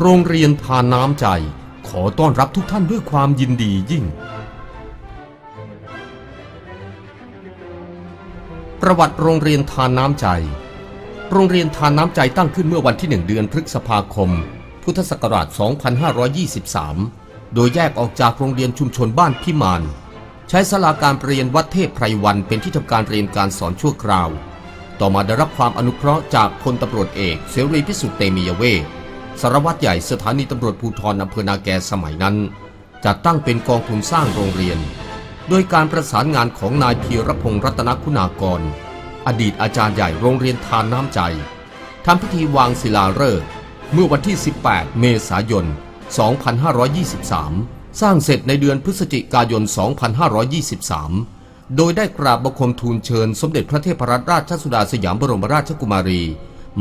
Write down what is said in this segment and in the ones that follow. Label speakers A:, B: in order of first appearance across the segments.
A: โรงเรียนทานน้ำใจ ขอต้อนรับทุกท่านด้วยความยินดียิ่ง ประวัติโรงเรียนทานน้ำใจ โรงเรียนทานน้ำใจตั้งขึ้นเมื่อวันที่ 1 เดือนพฤษภาคม พุทธศักราช 2523 โดยแยกออกจากโรงเรียนชุมชนบ้านพิมานใช้ศาลาการเรียนวัดเทพไพรวันเป็นที่ทำการเรียนการสอนชั่วคราว ต่อมาได้รับความอนุเคราะห์จากพลตำรวจเอกเสรีพิสุทธิ์เตมียเวท สารวัตรใหญ่สถานีตำรวจภูธรอำเภอนาแกสมัยนั้น จัดตั้งเป็นกองทุนสร้างโรงเรียน โดยการประสานงานของนายพีรพงศ์รัตนคุณากร อดีตอาจารย์ใหญ่โรงเรียนทานน้ำใจทำพิธีวางศิลาฤกษ์เมื่อวันที่ 18 เมษายน 2523 สร้างเสร็จในเดือนพฤศจิกายน 2523 โดยได้กราบบังคมทูลเชิญสมเด็จพระเทพรัตนราชสุดาสยามบรมราชกุมารี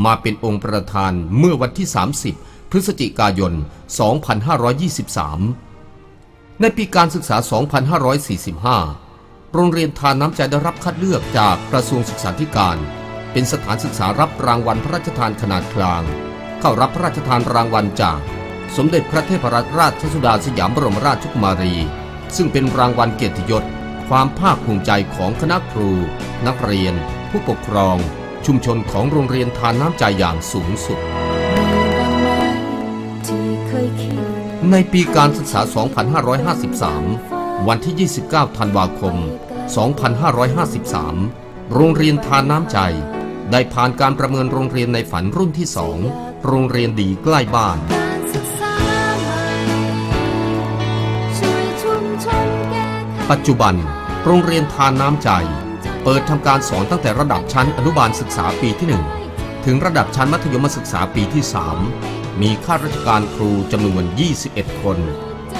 A: มาเป็นองค์ประธานเมื่อวันที่ 30 พฤศจิกายน 2523 ในปีการศึกษา 2545 โรงเรียนทานน้ำใจได้รับคัดเลือกจากกระทรวงศึกษาธิการ เป็นสถานศึกษารับรางวัลพระราชทานขนาดกลาง เข้ารับพระราชทานรางวัลจาก สมเด็จพระเทพรัตนราชสุดาสยามบรมราชกุมารี ซึ่งเป็นรางวัลเกียรติยศความภาคภูมิใจของคณะครู นักเรียน ผู้ปกครอง ชุมชนของโรงเรียนทานน้ำใจอย่างสูงสุด
B: มีบ้างไหมที่เคยคิด
A: ในปีการศึกษา 2553 วันที่ 29 ธันวาคม 2553 โรงเรียนทานน้ำใจ ได้ผ่านการประเมินโรงเรียนในฝันรุ่นที่2โรงเรียนดีใกล้บ้าน
B: การศึกษาใหม่ช่วยชุมชนแก้ไข
A: ปัจจุบัน โรงเรียนทานน้ำใจ เปิดทำการสอนตั้งแต่ระดับชั้นอนุบาลศึกษาปีที่ 1 ถึงระดับชั้นมัธยมศึกษาปีที่ 3 มีข้าราชการครูจำนวน 21 คน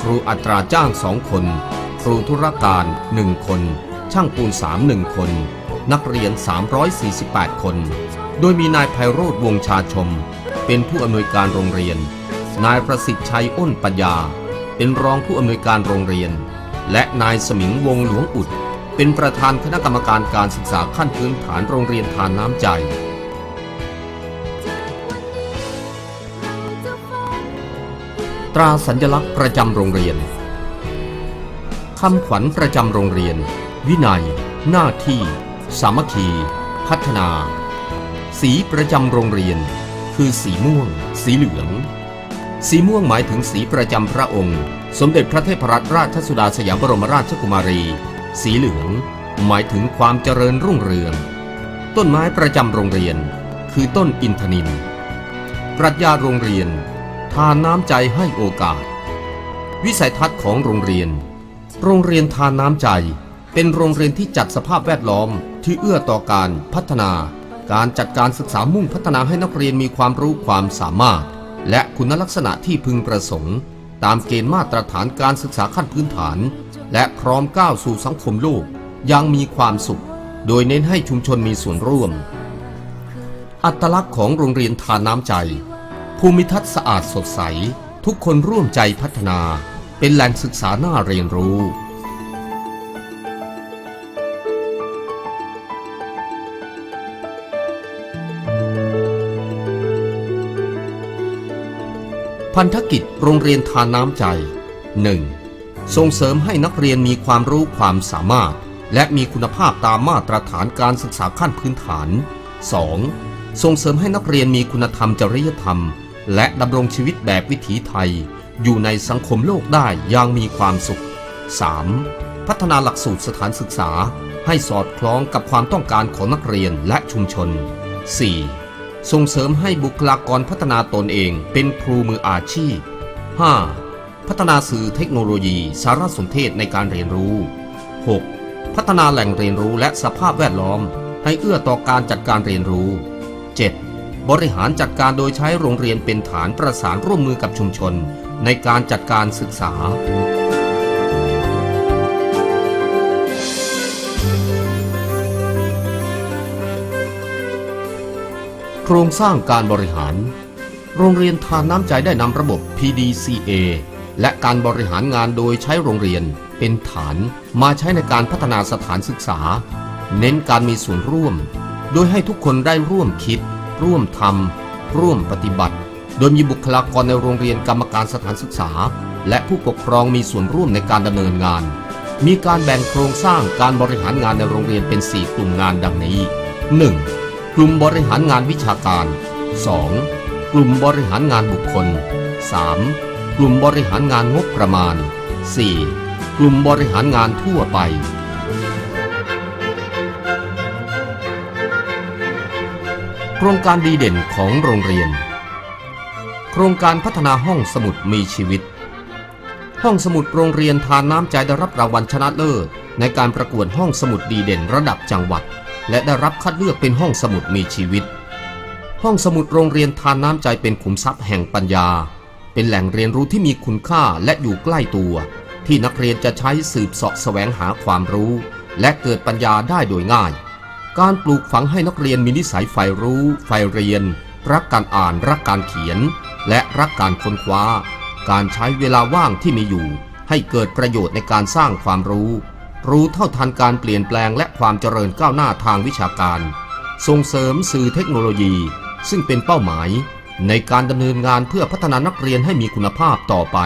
A: ครูอัตราจ้าง 2 คน ครูธุรการ 1 คน ช่างปูน3 1 คน นักเรียน 348 คน โดยมีนายไพโรธวงชาชม เป็นผู้อำนวยการโรงเรียน นายประสิทธิ์ชัยอ้นปัญญา เป็นรองผู้อำนวยการโรงเรียน และนายสมิงวงหลวงอุด เป็นประธานคณะกรรมการการศึกษาขั้นพื้นฐานโรงเรียนทานน้ำใจ ตราสัญลักษณ์ประจำโรงเรียนคำขวัญประจำโรงเรียน วินัย หน้าที่ สามัคคี พัฒนา สีประจำโรงเรียน คือสีม่วง สีเหลือง สีม่วงหมายถึงสีประจำพระองค์ สมเด็จพระเทพรัตนราชสุดาสยามบรมราชกุมารี สีเหลือง หมายถึงความเจริญรุ่งเรือง ต้นไม้ประจำโรงเรียน คือต้นอินทนินปรัชญาโรงเรียน ทานน้ำใจให้โอกาส วิสัยทัศน์ของโรงเรียน โรงเรียนทานน้ำใจ เป็นโรงเรียนที่จัดสภาพแวดล้อมที่เอื้อต่อการพัฒนา การจัดการศึกษามุ่งพัฒนาให้นักเรียนมีความรู้ความสามารถ และคุณลักษณะที่พึงประสงค์ ตามเกณฑ์มาตรฐานการศึกษาขั้นพื้นฐาน และพร้อมก้าวสู่สังคมโลกยังมีความสุข โดยเน้นให้ชุมชนมีส่วนร่วม อัตลักษณ์ของโรงเรียนทานน้ำใจ ภูมิทัศน์สะอาดสดใส ทุกคนร่วมใจพัฒนา เป็นแหล่งศึกษาน่าเรียนรู้พันธกิจโรงเรียนทานน้ำใจ 1. ส่งเสริมให้นักเรียนมีความรู้ความสามารถ และมีคุณภาพตามมาตรฐานการศึกษาขั้นพื้นฐาน 2. ส่งเสริมให้นักเรียนมีคุณธรรมจริยธรรม และดำรงชีวิตแบบวิถีไทย อยู่ในสังคมโลกได้อย่างมีความสุข 3. พัฒนาหลักสูตรสถานศึกษา ให้สอดคล้องกับความต้องการของนักเรียนและชุมชน 4. ส่งเสริมให้บุคลากรพัฒนาตนเองเป็นครูมืออาชีพ 5. พัฒนาสื่อเทคโนโลยี สารสนเทศในการเรียนรู้ 6. พัฒนาแหล่งเรียนรู้และสภาพแวดล้อม ให้เอื้อต่อการจัดการเรียนรู้ 7. บริหารจัดการโดยใช้โรงเรียนเป็นฐานประสานร่วมมือกับชุมชน ในการจัดการศึกษาโครงสร้างการบริหาร โรงเรียนทานน้ำใจได้นำระบบ PDCA และการบริหารงานโดยใช้โรงเรียนเป็นฐานมาใช้ในการพัฒนาสถานศึกษา เน้นการมีส่วนร่วม โดยให้ทุกคนได้ร่วมคิด ร่วมทำร่วมปฏิบัติ โดยมีบุคลากรในโรงเรียนกรรมการสถานศึกษา และผู้ปกครองมีส่วนร่วมในการดำเนินงาน มีการแบ่งโครงสร้างการบริหารงานในโรงเรียนเป็น 4 กลุ่มงานดังนี้ 1. กลุ่มบริหารงานวิชาการ 2. กลุ่มบริหารงานบุคคล 3. กลุ่มบริหารงานงบประมาณ 4. กลุ่มบริหารงานทั่วไป โครงการดีเด่นของโรงเรียน โครงการพัฒนาห้องสมุดมีชีวิต ห้องสมุดโรงเรียนทานน้ำใจได้รับรางวัลชนะเลิศในการประกวดห้องสมุดดีเด่นระดับจังหวัด และได้รับคัดเลือกเป็นห้องสมุดมีชีวิต ห้องสมุดโรงเรียนทานน้ำใจเป็นขุมทรัพย์แห่งปัญญา เป็นแหล่งเรียนรู้ที่มีคุณค่าและอยู่ใกล้ตัว ที่นักเรียนจะใช้สืบเสาะแสวงหาความรู้ และเกิดปัญญาได้โดยง่าย การปลูกฝังให้นักเรียนมีนิสัยใฝ่รู้ใฝ่เรียน รักการอ่านรักการเขียน และรักการค้นคว้า การใช้เวลาว่างที่มีอยู่ ให้เกิดประโยชน์ในการสร้างความรู้ รู้เท่าทันการเปลี่ยนแปลงและความเจริญก้าวหน้าทางวิชาการ ส่งเสริมสื่อเทคโนโลยี ซึ่งเป็นเป้าหมาย ในการดำเนินงานเพื่อพัฒนานักเรียนให้มีคุณภาพต่อไป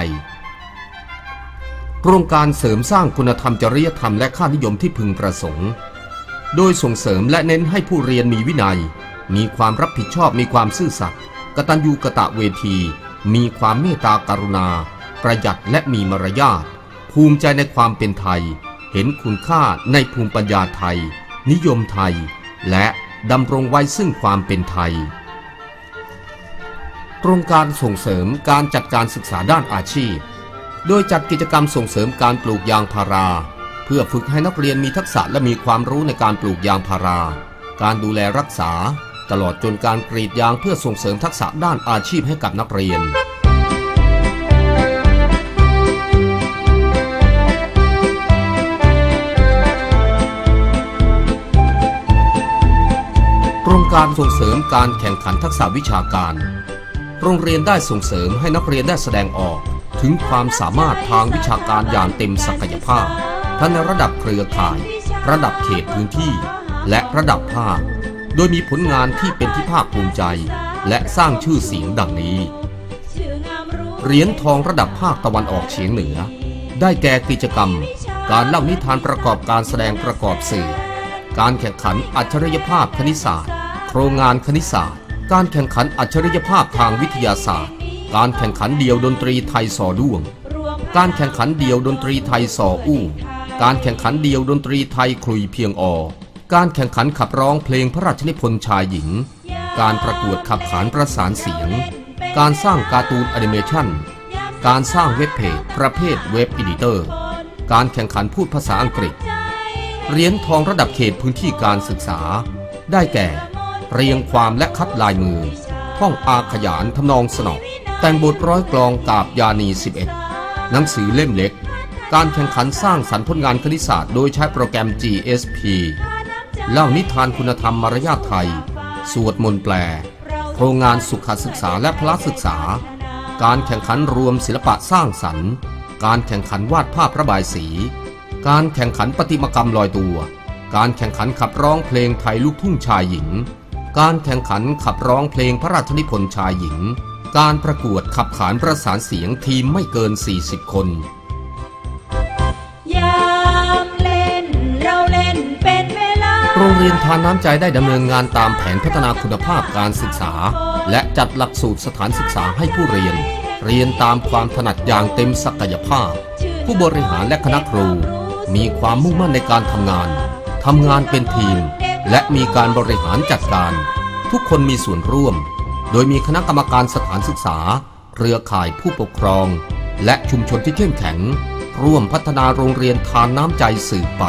A: โครงการเสริมสร้างคุณธรรมจริยธรรมและค่านิยมที่พึงประสงค์ โดยส่งเสริมและเน้นให้ผู้เรียนมีวินัย มีความรับผิดชอบมีความซื่อสัตย์กตัญญูกะตะเวที มีความเมตตากรุณา ประหยัดและมีมารยาทภูมิใจในความเป็นไทย เห็นคุณค่าในภูมิปัญญาไทย นิยมไทย และดำรงไว้ซึ่งความเป็นไทย โครงการส่งเสริมการจัดการศึกษาด้านอาชีพ โดยจัดกิจกรรมส่งเสริมการปลูกยางพารา เพื่อฝึกให้นักเรียนมีทักษะและมีความรู้ในการปลูกยางพารา การดูแลรักษา ตลอดจนการกรีดยางเพื่อส่งเสริมทักษะด้านอาชีพให้กับนักเรียนโครงการส่งเสริมการแข่งขันทักษะวิชาการ โรงเรียนได้ส่งเสริมให้นักเรียนได้แสดงออก ถึงความสามารถทางวิชาการอย่างเต็มศักยภาพ ทั้งในระดับเครือข่าย ระดับเขตพื้นที่ และระดับภาค โดยมีผลงานที่เป็นที่ภาคภูมิใจ และสร้างชื่อเสียงดังนี้ เหรียญทองระดับภาคตะวันออกเฉียงเหนือ ได้แก่กิจกรรม การเล่านิทานประกอบการแสดงประกอบสื่อ การแข่งขันอัจฉริยภาพคณิตศาสตร์ โครงงานคณิตศาสตร์ การแข่งขันอัจฉริยภาพทางวิทยาศาสตร์ การแข่งขันเดี่ยวดนตรีไทยสอด้วง การแข่งขันเดี่ยวดนตรีไทยสออู้ การแข่งขันเดี่ยวดนตรีไทยคลุยเพียงอการแข่งขันขับร้องเพลงพระราชนิพนธ์ชายหญิง การประกวดขับขานประสานเสียง การสร้างการ์ตูนแอนิเมชันการสร้างเว็บเพจประเภทเว็บอีดิเตอร์ การแข่งขันพูดภาษาอังกฤษ เหรียญทองระดับเขตพื้นที่การศึกษา ได้แก่ เรียงความและคัดลายมือ ท่องอาขยานทำนองสนอแต่งบทร้อยกลองกาบยานี 11 หนังสือเล่มเล็ก การแข่งขันสร้างสรรค์ผลงานคณิตศาสตร์โดยใช้โปรแกรม GSP เล่านิทานคุณธรรมมารยาทไทย สวดมนต์แปล โครงงานสุขศึกษาและพละศึกษา การแข่งขันรวมศิลปะสร้างสรรค์ การแข่งขันวาดภาพระบายสี การแข่งขันประติมากรรมลอยตัว การแข่งขันขับร้องเพลงไทยลูกทุ่งชายหญิง การแข่งขันขับร้องเพลงพระราชนิพนธ์ชายหญิง การประกวดขับขานประสานเสียงทีมไม่เกิน 40 คน
B: ยามเล่นเราเล่นเป็นเวลา
A: โรงเรียนทานน้ำใจได้ดำเนินงานตามแผนพัฒนาคุณภาพการศึกษา และจัดหลักสูตรสถานศึกษาให้ผู้เรียน เรียนตามความถนัดอย่างเต็มศักยภาพ ผู้บริหารและคณะครู มีความมุ่งมั่นในการทำงานทำงานเป็นทีม และมีการบริหารจัดการ ทุกคนมีส่วนร่วม โดยมีคณะกรรมการสถานศึกษา เครือข่ายผู้ปกครอง และชุมชนที่เข้มแข็ง ร่วมพัฒนาโรงเรียนทานน้ำใจสืบไป